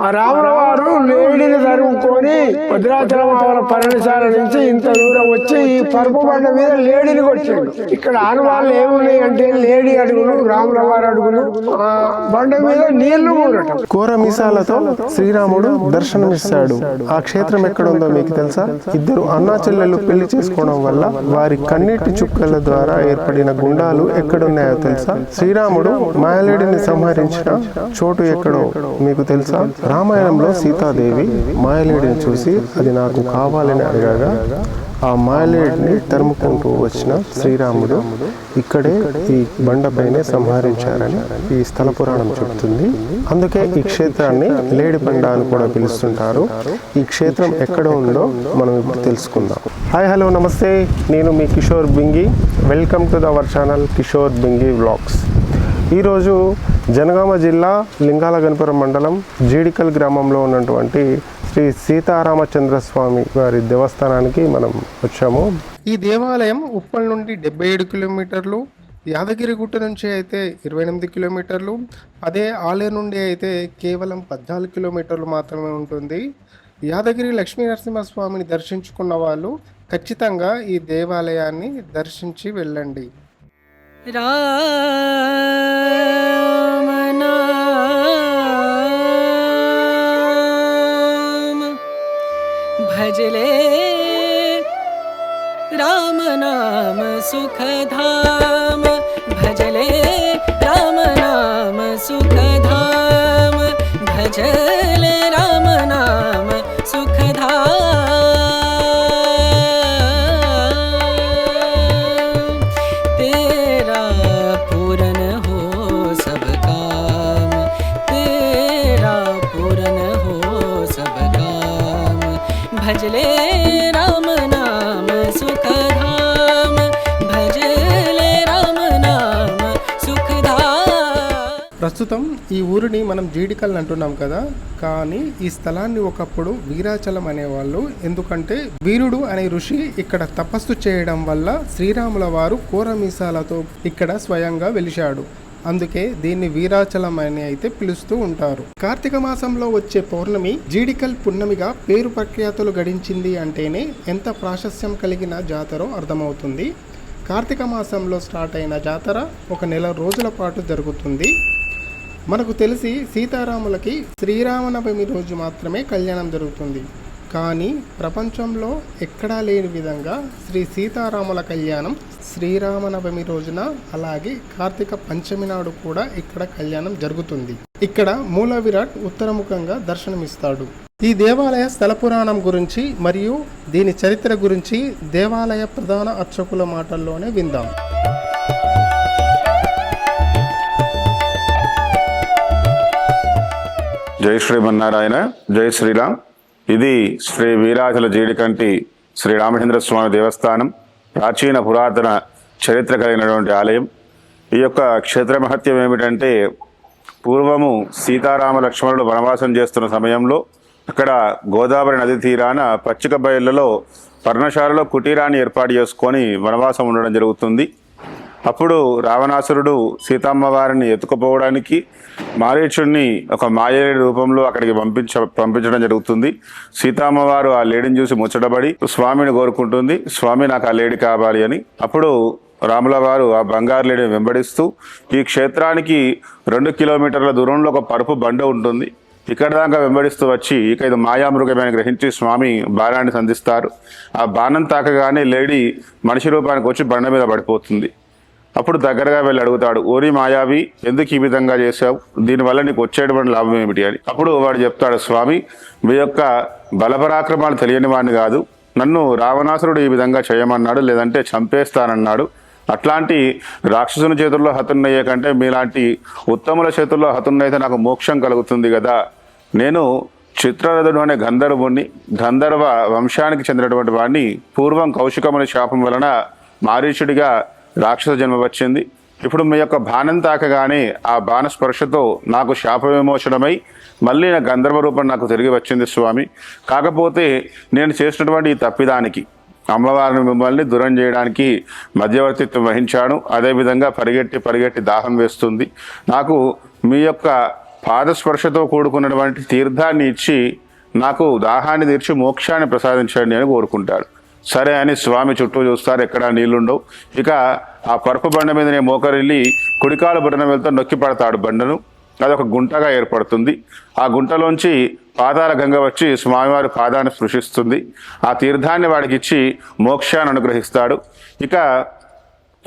ఆ రాముల వారు లేడిని తరుముకొని భద్రాచలం ఆవల పర్ణశాల నుంచి ఇంత దూరం వచ్చి ఈ పరుపు బండ మీద లేడిని కొట్టాడు. ఇక్కడ ఆనవాళ్ళు ఏమున్నాయి అంటే లేడి అడుగులు రాముల అడుగులు ఆ బండ మీద నీళ్ళు కూరటం కోర మీసాలతో శ్రీరాముడు దర్శనమిస్తాడు ఆ క్షేత్రం ఎక్కడుందో మీకు తెలుసా? ఇద్దరు అన్నా చెల్లెలు పెళ్ళి చేసుకోవడం వల్ల వారి కన్నీటి చుక్కల ద్వారా ఏర్పడిన గుండాలు ఎక్కడున్నాయో తెలుసా? శ్రీరాముడు మాయలేడిని సంహరించిన చోటు ఎక్కడో మీకు తెలుసా? రామాయణంలో సీతాదేవి మాయలేడిని చూసి అది నాకు కావాలని అడగగా ఆ మాయలేడిని తరుముకుంటూ వచ్చిన శ్రీరాముడు ఇక్కడే ఈ బండపైనే సంహరించారని ఈ స్థల పురాణం చెబుతుంది. అందుకే ఈ క్షేత్రాన్ని లేడి బండ అని కూడా పిలుస్తుంటారు. ఈ క్షేత్రం ఎక్కడ ఉందో మనం ఇప్పుడు తెలుసుకుందాం. హాయ్ హలో నమస్తే. నేను మీ Kishore Bingi. Welcome to the our channel Kishore Bingi vlogs. ఈరోజు జనగామ జిల్లా లింగాల గణపురం మండలం జీడికల్ గ్రామంలో ఉన్నటువంటి శ్రీ సీతారామచంద్ర స్వామి వారి దేవస్థానానికి మనం వచ్చాము. ఈ దేవాలయం ఉప్పల్ నుండి డెబ్బై ఏడు కిలోమీటర్లు యాదగిరిగుట్ట నుంచి అయితే ఇరవై ఎనిమిది కిలోమీటర్లు అదే ఆలేరు నుండి అయితే కేవలం పద్నాలుగు కిలోమీటర్లు మాత్రమే ఉంటుంది. యాదగిరి లక్ష్మీ నరసింహస్వామిని దర్శించుకున్న వాళ్ళు ఖచ్చితంగా ఈ దేవాలయాన్ని దర్శించి వెళ్ళండి. रामनाम भजले रामनाम सुखधाम। भजले ప్రస్తుతం ఈ ఊరిని మనం జీడికల్ అంటున్నాం కదా కానీ ఈ స్థలాన్ని ఒకప్పుడు వీరాచలం అనేవాళ్ళు. ఎందుకంటే వీరుడు అనే ఋషి ఇక్కడ తపస్సు చేయడం వల్ల శ్రీరాముల వారు కోరమీసాలతో ఇక్కడ స్వయంగా వెలిశాడు. అందుకే దీన్ని వీరాచలం అని అయితే పిలుస్తూ ఉంటారు. కార్తీక మాసంలో వచ్చే పౌర్ణమి జీడికల్ పున్నమిగా పేరు ప్రఖ్యాతులు గడించింది అంటేనే ఎంత ప్రాశస్యం కలిగిన జాతరో అర్థమవుతుంది. కార్తీక మాసంలో స్టార్ట్ అయిన జాతర ఒక నెల రోజుల పాటు జరుగుతుంది. మనకు తెలిసి సీతారాములకి శ్రీరామనవమి రోజు మాత్రమే కళ్యాణం జరుగుతుంది. కానీ ప్రపంచంలో ఎక్కడా లేని విధంగా శ్రీ సీతారాముల కళ్యాణం శ్రీరామనవమి రోజున అలాగే కార్తీక పంచమి నాడు కూడా ఇక్కడ కళ్యాణం జరుగుతుంది. ఇక్కడ మూల విరాట్ ఉత్తరముఖంగా దర్శనమిస్తాడు. ఈ దేవాలయ స్థల పురాణం గురించి మరియు దీని చరిత్ర గురించి దేవాలయ ప్రధాన అర్చకుల మాటల్లోనే విందాం. జై శ్రీమన్నారాయణ జై శ్రీరామ్. ఇది శ్రీ వీరాచల జీడికంటి శ్రీరామచంద్ర స్వామి దేవస్థానం ప్రాచీన పురాతన చరిత్ర కలిగినటువంటి ఆలయం. ఈ యొక్క క్షేత్ర మహత్యం ఏమిటంటే పూర్వము సీతారామ లక్ష్మణుడు వనవాసం చేస్తున్న సమయంలో అక్కడ గోదావరి నది తీరాన పచ్చిక బయళ్ళలో పర్ణశాలలో కుటీరాన్ని ఏర్పాటు చేసుకొని వనవాసం ఉండడం జరుగుతుంది. అప్పుడు రావణాసురుడు సీతమ్మవారిని ఎత్తుకుపోవడానికి మారీచుడిని ఒక మాయేడి రూపంలో అక్కడికి పంపించ పంపించడం జరుగుతుంది. సీతమ్మవారు ఆ లేడిని చూసి ముచ్చటబడి స్వామిని కోరుకుంటుంది. స్వామి నాకు ఆ లేడి కావాలి అని. అప్పుడు రాముల వారు ఆ బంగారు లేడిని వెంబడిస్తూ ఈ క్షేత్రానికి రెండు కిలోమీటర్ల దూరంలో ఒక పరుపు బండ ఉంటుంది. ఇక్కడ దాకా వెంబడిస్తూ వచ్చి ఇక ఇది మాయామృగమైన గ్రహించి స్వామి బాణాన్ని సంధిస్తారు. ఆ బాణం తాకగానే లేడీ మనిషి రూపానికి వచ్చి బండ మీద పడిపోతుంది. అప్పుడు దగ్గరగా వెళ్ళి అడుగుతాడు ఓరి మాయావి ఎందుకు ఈ విధంగా చేశావు? దీనివల్ల నీకు వచ్చేటువంటి లాభం ఏమిటి? అని. అప్పుడు వాడు చెప్తాడు స్వామి మీ యొక్క బలపరాక్రమాలు తెలియని వాడిని కాదు. నన్ను రావణాసురుడు ఈ విధంగా చేయమన్నాడు లేదంటే చంపేస్తానన్నాడు. అట్లాంటి రాక్షసుని చేతుల్లో హతున్నయ్యే కంటే మీలాంటి ఉత్తముల చేతుల్లో హతున్నైతే నాకు మోక్షం కలుగుతుంది కదా. నేను చిత్రరథుడు అనే గంధర్వుణ్ణి గంధర్వ వంశానికి చెందినటువంటి వాడిని పూర్వం కౌశికముని శాపం వలన మారీషుడిగా రాక్షస జన్మ వచ్చింది. ఇప్పుడు మీ యొక్క బాణం తాకగానే ఆ బాణ స్పర్శతో నాకు శాప విమోచనమై మళ్ళీ నా గంధర్వ రూపం నాకు తిరిగి వచ్చింది స్వామి. కాకపోతే నేను చేసినటువంటి ఈ తప్పిదానికి అమ్మవారిని మిమ్మల్ని దూరం చేయడానికి మధ్యవర్తిత్వం వహించాను. అదేవిధంగా పరిగెట్టి పరిగెట్టి దాహం వేస్తుంది. నాకు మీ యొక్క పాదస్పర్శతో కూడుకున్నటువంటి తీర్థాన్ని ఇచ్చి నాకు దాహాన్ని తీర్చి మోక్షాన్ని ప్రసాదించండి అని కోరుకుంటాడు. సరే అని స్వామి చుట్టూ చూస్తారు ఎక్కడ నీళ్ళుండవు. ఇక ఆ పరుపు బండ మీదనే మోకరిల్లి కుడికాలు బుట్టన వెళ్తూ నొక్కి పడతాడు బండను. అదొక గుంటగా ఏర్పడుతుంది. ఆ గుంటలోంచి పాదాల గంగ వచ్చి స్వామివారి పాదాన్ని స్పృశిస్తుంది. ఆ తీర్థాన్ని వాడికి ఇచ్చి మోక్షాన్ని అనుగ్రహిస్తాడు. ఇక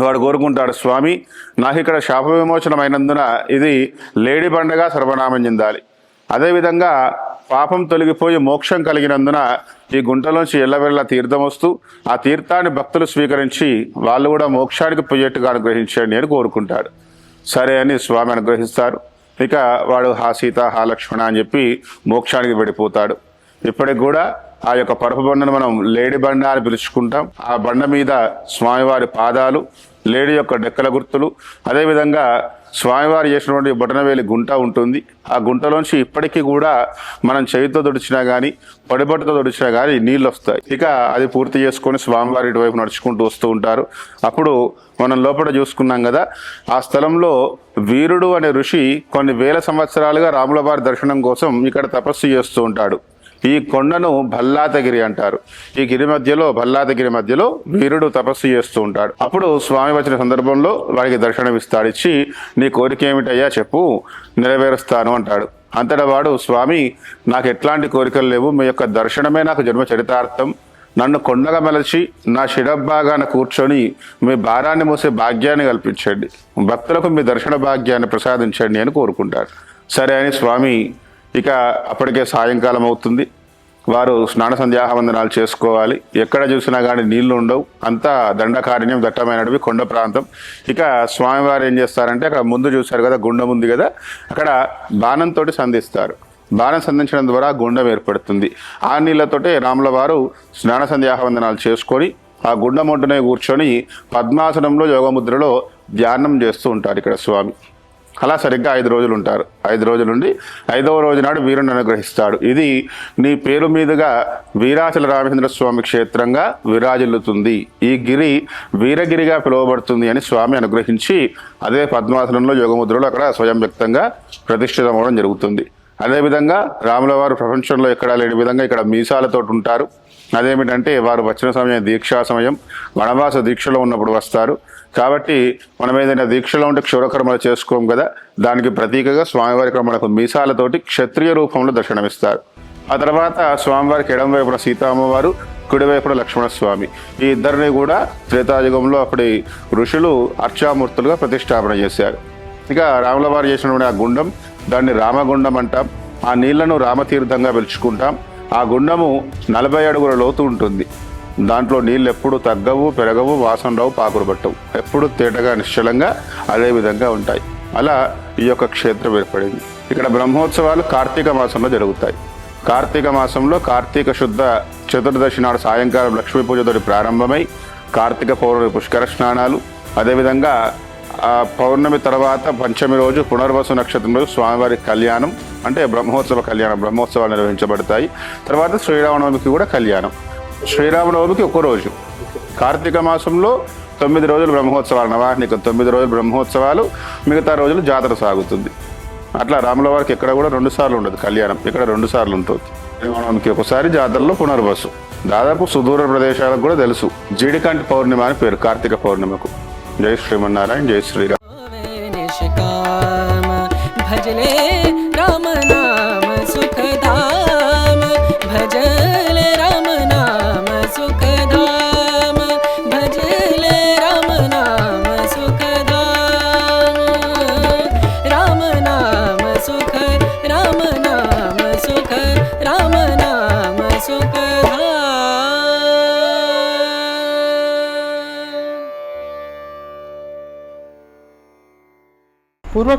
వాడు కోరుకుంటాడు స్వామి నాకు ఇక్కడ శాప విమోచనమైనందున ఇది లేడీ బండగా సర్వనామం చెందాలి. అదేవిధంగా పాపం తొలగిపోయి మోక్షం కలిగినందున ఈ గుంటలోంచి ఎల్లవెల్ల తీర్థం వస్తూ ఆ తీర్థాన్ని భక్తులు స్వీకరించి వాళ్ళు కూడా మోక్షానికి పోయేట్టుగా అనుగ్రహించండి అని కోరుకుంటాడు సరే అని స్వామి అనుగ్రహిస్తారు. ఇక వాడు హా సీత హా లక్ష్మణ అని చెప్పి మోక్షానికి పడిపోతాడు. ఇప్పటికి కూడా ఆ యొక్క పరుపు బండను మనం లేడి బండ అని పిలుచుకుంటాం. ఆ బండ మీద స్వామివారి పాదాలు లేడి యొక్క డెక్కల గుర్తులు. అదేవిధంగా స్వామివారు చేసినటువంటి బొటనవేలి గుంట ఉంటుంది. ఆ గుంటలోంచి ఇప్పటికీ కూడా మనం చేతితో తుడిచినా కానీ పొడిబట్టతో తుడిచినా కానీ నీళ్ళు వస్తాయి ఇక అది పూర్తి చేసుకొని స్వామివారి ఇటువైపు నడుచుకుంటూ వస్తూ ఉంటారు. అప్పుడు మనం లోపల చూసుకున్నాం కదా ఆ స్థలంలో వీరుడు అనే ఋషి కొన్ని వేల సంవత్సరాలుగా రాములవారి దర్శనం కోసం ఇక్కడ తపస్సు చేస్తూ ఉంటాడు. ఈ కొండను భల్లాతగిరి అంటారు. ఈ గిరి మధ్యలో భల్లాతగిరి మధ్యలో వీరుడు తపస్సు చేస్తూ ఉంటాడు. అప్పుడు స్వామి వచ్చిన సందర్భంలో వారికి దర్శనమిస్తాడు. ఇచ్చి నీ కోరిక ఏమిటయ్యా? చెప్పు. నెరవేరుస్తాను అంటాడు. అంతటా వాడు స్వామి నాకు ఎట్లాంటి కోరికలు లేవు. మీ యొక్క దర్శనమే నాకు జన్మ చరితార్థం. నన్ను కొండగా మలచి నా శిరభాగాన కూర్చొని మీ భారాన్ని మోసే భాగ్యాన్ని కల్పించండి. భక్తులకు మీ దర్శన భాగ్యాన్ని ప్రసాదించండి అని కోరుకుంటాడు. సరే అని స్వామి ఇక అప్పటికే సాయంకాలం అవుతుంది. వారు స్నాన సంధ్యాహవందనాలు చేసుకోవాలి. ఎక్కడ చూసినా కానీ నీళ్ళు ఉండవు. అంతా దండకారణ్యం దట్టమైన కొండ ప్రాంతం. ఇక స్వామివారు ఏం చేస్తారంటే అక్కడ ముందు చూశారు కదా గుండం ఉంది కదా అక్కడ బాణంతో సంధిస్తారు. బాణం సంధించడం ద్వారా గుండం ఏర్పడుతుంది. ఆ నీళ్ళతోటే రాముల వారు స్నాన సంధ్యాహవందనాలు చేసుకొని ఆ గుండం ఒడ్డునే కూర్చొని పద్మాసనంలో యోగముద్రలో ధ్యానం చేస్తూ ఉంటారు ఇక్కడ స్వామి. అలా సరిగ్గా ఐదు రోజులు ఉంటారు ఐదు రోజుల నుండి ఐదవ రోజు నాడు వీరుని అనుగ్రహిస్తాడు. ఇది నీ పేరు మీదుగా వీరాచల రామచంద్ర స్వామి క్షేత్రంగా విరాజిల్లుతుంది. ఈ గిరి వీరగిరిగా పిలువబడుతుంది అని స్వామి అనుగ్రహించి అదే పద్మాసనంలో యోగముద్రలో అక్కడ స్వయం వ్యక్తంగా ప్రతిష్ఠితమవడం జరుగుతుంది. అదేవిధంగా రాముల వారు ప్రపంచంలో ఎక్కడా లేని విధంగా ఇక్కడ మీసాలతో ఉంటారు అదేమిటంటే వారు వచ్చిన సమయం దీక్షా సమయం వనవాస దీక్షలో ఉన్నప్పుడు వస్తారు. కాబట్టి మనం ఏదైనా దీక్షలో ఉంటే క్షురకర్మలు చేసుకోం కదా. దానికి ప్రతీకగా స్వామివారి మనకు మీసాలతోటి క్షత్రియ రూపంలో దర్శనమిస్తారు. ఆ తర్వాత స్వామివారికి ఎడం వైపున సీతామ్మవారు కుడివైపున లక్ష్మణస్వామి. ఈ ఇద్దరిని కూడా త్రేతాయుగంలో అప్పటి ఋషులు అర్చామూర్తులుగా ప్రతిష్టాపన చేశారు. ఇక రాముల వారు చేసినటువంటి ఆ గుండం దాన్ని రామగుండం అంటాం. ఆ నీళ్ళను రామతీర్థంగా పిలుచుకుంటాం. ఆ గుండము నలభై అడుగుల లోతు ఉంటుంది. దాంట్లో నీళ్ళు ఎప్పుడు తగ్గవు పెరగవు వాసన రావు పాకురు పట్టవు. ఎప్పుడు తేటగా నిశ్చలంగా అదే విధంగా ఉంటాయి. అలా ఈ యొక్క క్షేత్రం ఏర్పడింది. ఇక్కడ బ్రహ్మోత్సవాలు కార్తీక మాసంలో జరుగుతాయి. కార్తీక మాసంలో కార్తీక శుద్ధ చతుర్దశి నాడు సాయంకాలం లక్ష్మీ పూజతోటి ప్రారంభమై కార్తీక పౌర్ణమి పుష్కర స్నానాలు. అదేవిధంగా ఆ పౌర్ణమి తర్వాత పంచమి రోజు పునర్వసు నక్షత్రం రోజు స్వామివారి కళ్యాణం. అంటే బ్రహ్మోత్సవ కళ్యాణం బ్రహ్మోత్సవాలు నిర్వహించబడతాయి. తర్వాత శ్రీరామనవమికి కూడా కళ్యాణం. శ్రీరామనవమికి ఒక్క రోజు. కార్తీక మాసంలో తొమ్మిది రోజులు బ్రహ్మోత్సవాలు నవాహ్నిక తొమ్మిది రోజులు బ్రహ్మోత్సవాలు మిగతా రోజులు జాతర సాగుతుంది. అట్లా రాముల వారికి ఎక్కడ కూడా రెండు సార్లు ఉండదు కళ్యాణం. ఇక్కడ రెండు సార్లు ఉంటుంది. శ్రీరామనవమికి ఒకసారి జాతరలో పునర్వసు. దాదాపు సుదూర ప్రదేశాలకు కూడా తెలుసు. జీడికంటి పౌర్ణిమ అని పేరు కార్తీక పౌర్ణిమకు. జై శ్రీమన్నారాయణ జై శ్రీరామ్.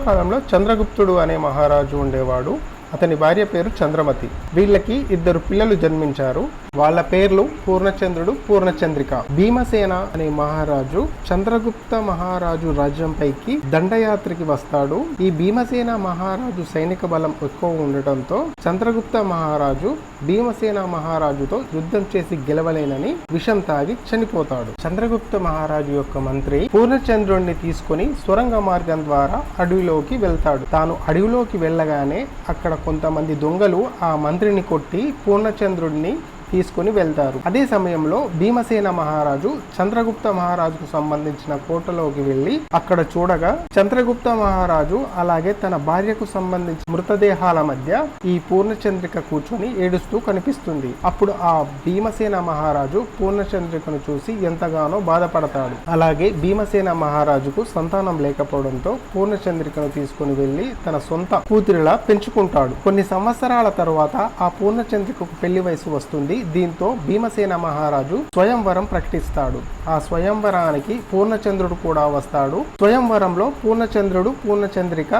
కాలంలో చంద్రగుప్తుడు అనే మహారాజు ఉండేవాడు. అతని భార్య పేరు చంద్రమతి. వీళ్ళకి ఇద్దరు పిల్లలు జన్మించారు. వాళ్ళ పేర్లు పూర్ణచంద్రుడు పూర్ణచంద్రిక. భీమసేన అనే మహారాజు చంద్రగుప్త మహారాజు రాజ్యంపైకి దండయాత్రకి వస్తాడు. ఈ భీమసేన మహారాజు సైనిక బలం ఎక్కువ ఉండటంతో చంద్రగుప్త మహారాజు భీమసేన మహారాజుతో యుద్ధం చేసి గెలవలేనని విషం తాగి చనిపోతాడు. చంద్రగుప్త మహారాజు యొక్క మంత్రి పూర్ణచంద్రుణ్ణి తీసుకొని సొరంగ మార్గం ద్వారా అడవిలోకి వెళ్తాడు. తాను అడవిలోకి వెళ్ళగానే అక్కడ కొంతమంది దొంగలు ఆ మంత్రిని కొట్టి పూర్ణచంద్రుడిని తీసుకుని వెళ్తారు. అదే సమయంలో భీమసేన మహారాజు చంద్రగుప్త మహారాజుకు సంబంధించిన కోటలోకి వెళ్ళి అక్కడ చూడగా చంద్రగుప్త మహారాజు అలాగే తన భార్యకు సంబంధించిన మృతదేహాల మధ్య ఈ పూర్ణచంద్రిక కూర్చొని ఏడుస్తూ కనిపిస్తుంది. అప్పుడు ఆ భీమసేన మహారాజు పూర్ణచంద్రికను చూసి ఎంతగానో బాధపడతాడు. అలాగే భీమసేన మహారాజుకు సంతానం లేకపోవడంతో పూర్ణచంద్రికను తీసుకుని వెళ్ళి తన సొంత కూతురిలా పెంచుకుంటాడు. కొన్ని సంవత్సరాల తరువాత ఆ పూర్ణచంద్రికకు పెళ్ళి వయసు వస్తుంది. దీంతో భీమసేన మహారాజు స్వయంవరం ప్రకటిస్తాడు. ఆ స్వయంవరానికి పూర్ణచంద్రుడు కూడా వస్తాడు. స్వయంవరంలో పూర్ణచంద్రుడు పూర్ణచంద్రిక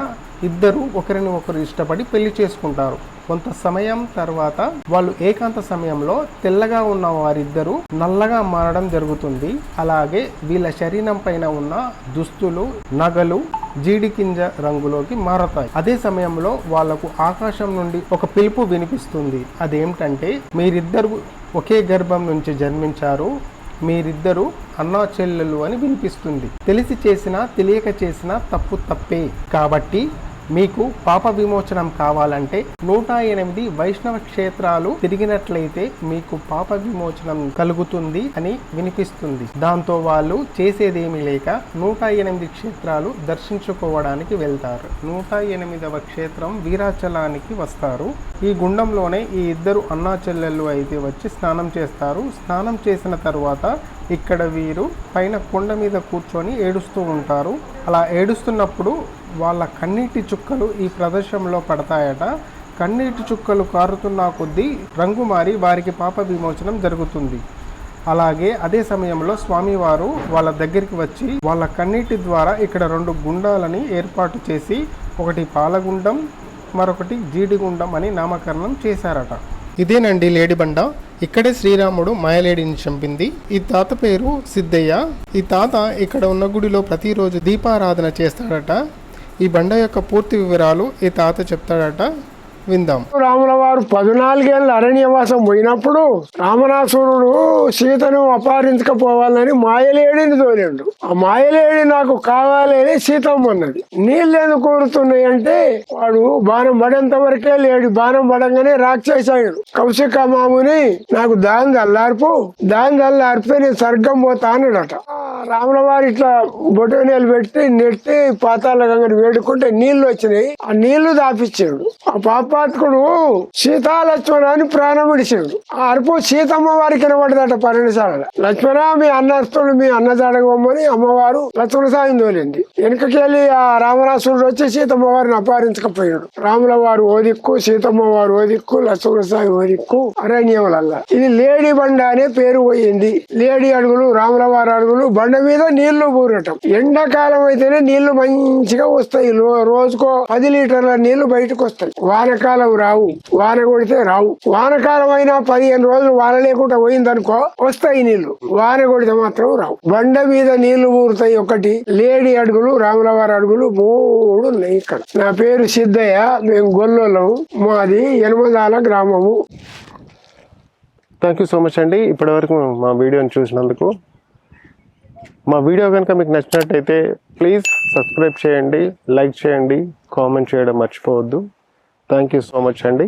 ఇద్దరు ఒకరిని ఒకరు ఇష్టపడి పెళ్ళి చేసుకుంటారు. కొంత సమయం తర్వాత వాళ్ళు ఏకాంత సమయంలో తెల్లగా ఉన్న వారిద్దరూ నల్లగా మారడం జరుగుతుంది. అలాగే వీళ్ళ శరీరం పైన ఉన్న దుస్తులు నగలు జీడి కింజ రంగులోకి మారతాయి. అదే సమయంలో వాళ్ళకు ఆకాశం నుండి ఒక పిలుపు వినిపిస్తుంది. అదేమిటంటే మీరిద్దరు ఒకే గర్భం నుంచి జన్మించారు. మీరిద్దరూ అన్నా చెల్లెలు అని వినిపిస్తుంది. తెలిసి చేసినా తెలియక చేసినా తప్పు తప్పే. కాబట్టి మీకు పాప విమోచనం కావాలంటే నూట ఎనిమిది వైష్ణవ క్షేత్రాలు తిరిగినట్లయితే మీకు పాప విమోచనం కలుగుతుంది అని వినిపిస్తుంది. దాంతో వాళ్ళు చేసేదేమీ లేక నూట ఎనిమిది క్షేత్రాలు దర్శించుకోవడానికి వెళ్తారు. నూట ఎనిమిదవ క్షేత్రం వీరాచలానికి వస్తారు. ఈ గుండంలోనే ఈ ఇద్దరు అన్నా చెల్లెళ్ళు అయితే వచ్చి స్నానం చేస్తారు. స్నానం చేసిన తర్వాత ఇక్కడ వీరు పైన కొండ మీద కూర్చొని ఏడుస్తూ ఉంటారు. అలా ఏడుస్తున్నప్పుడు వాళ్ళ కన్నీటి చుక్కలు ఈ ప్రదేశంలో పడతాయట. కన్నీటి చుక్కలు కారుతున్న కొద్దీ రంగు మారి వారికి పాప విమోచనం జరుగుతుంది. అలాగే అదే సమయంలో స్వామివారు వాళ్ళ దగ్గరికి వచ్చి వాళ్ళ కన్నీటి ద్వారా ఇక్కడ రెండు గుండాలని ఏర్పాటు చేసి ఒకటి పాలగుండం మరొకటి జీడిగుండం అని నామకరణం చేశారట. ఇదేనండి లేడిబండ. ఇక్కడే శ్రీరాముడు మాయలేడిని చంపింది. ఈ తాత పేరు సిద్ధయ్య. ఈ తాత ఇక్కడ ఉన్న గుడిలో ప్రతిరోజు దీపారాధన చేస్తాడట. ఈ బండ యొక్క పూర్తి వివరాలు ఈ తాత చెప్తాడట. విందాం. రాముల వారు పద్నాలుగేళ్ళ అరణ్యవాసం పోయినప్పుడు రామనాసురుడు సీతను అపహరించకపోవాలని మాయలేడిని తోలేడు. ఆ మాయలేడి నాకు కావాలి అని సీతమ్మ అన్నది. నీళ్ళు ఎందుకు కోరుతున్నాయి అంటే వాడు బాణం పడేంత వరకే లేడు. బాణం పడంగానే రాక్షసాయుడు కౌశిక మాముని నాకు దాని అల్లార్పు దాని అల్లార్పితే నేను స్వర్గం పోతా అన్నాడట. రాముల వారు ఇట్లా బొటనీలు పెట్టి నెట్టి పాతాల గంగని వేడుకుంటే నీళ్ళు వచ్చినాయి. ఆ నీళ్ళు దాపించాడు ఆ పాప పాపాత్కుడు సీతాలక్ష్మణ అని ప్రాణం విడిచాడు. ఆ అరుపు సీతమ్మ వారికి వినబడదట పర్ణశాల లక్ష్మణ మీ అన్నస్తుడు మీ అన్న అమ్మవారు లక్ష్మణ సాయం తోలింది. వెనుకకెళ్ళి ఆ రామరాసుడు వచ్చి సీతమ్మ వారిని అపహరించకపోయాడు. రాముల వారు ఓదిక్కు సీతమ్మ వారు ఓదిక్కు లక్ష్మణ సాయి ఓదిక్కు అరణ్యములల్లా. ఇది లేడీ బండ అనే పేరు పోయింది. లేడీ అడుగులు రాముల వారి అడుగులు బండ మీద నీళ్ళు పూరటం ఎండాకాలం అయితేనే నీళ్ళు మంచిగా వస్తాయి. రోజుకో పది లీటర్ల నీళ్ళు బయటకు వస్తాయి. వానకాలం రావు వాన కొడితే రావు. వానకాలం అయినా పదిహేను రోజులు వాన లేకుండా పోయిందనుకో వస్తాయి నీళ్ళు. వాన కొడితే మాత్రం రావు. బండ మీద నీళ్ళు ఊరుతాయి ఒకటి లేడీ అడుగులు రాములవారి అడుగులు మూడు ఉన్నాయి ఇక్కడ. నా పేరు సిద్ధయ్య మేము గొల్లోలం. మాది ఎనమదాల గ్రామము. థ్యాంక్ యూ సో మచ్ అండి. ఇప్పటివరకు మా వీడియోని చూసినందుకు. మా వీడియో కనుక మీకు నచ్చినట్టయితే ప్లీజ్ సబ్స్క్రైబ్ చేయండి లైక్ చేయండి కామెంట్ చేయడం మర్చిపోవద్దు. థ్యాంక్ యూ సో మచ్ అండి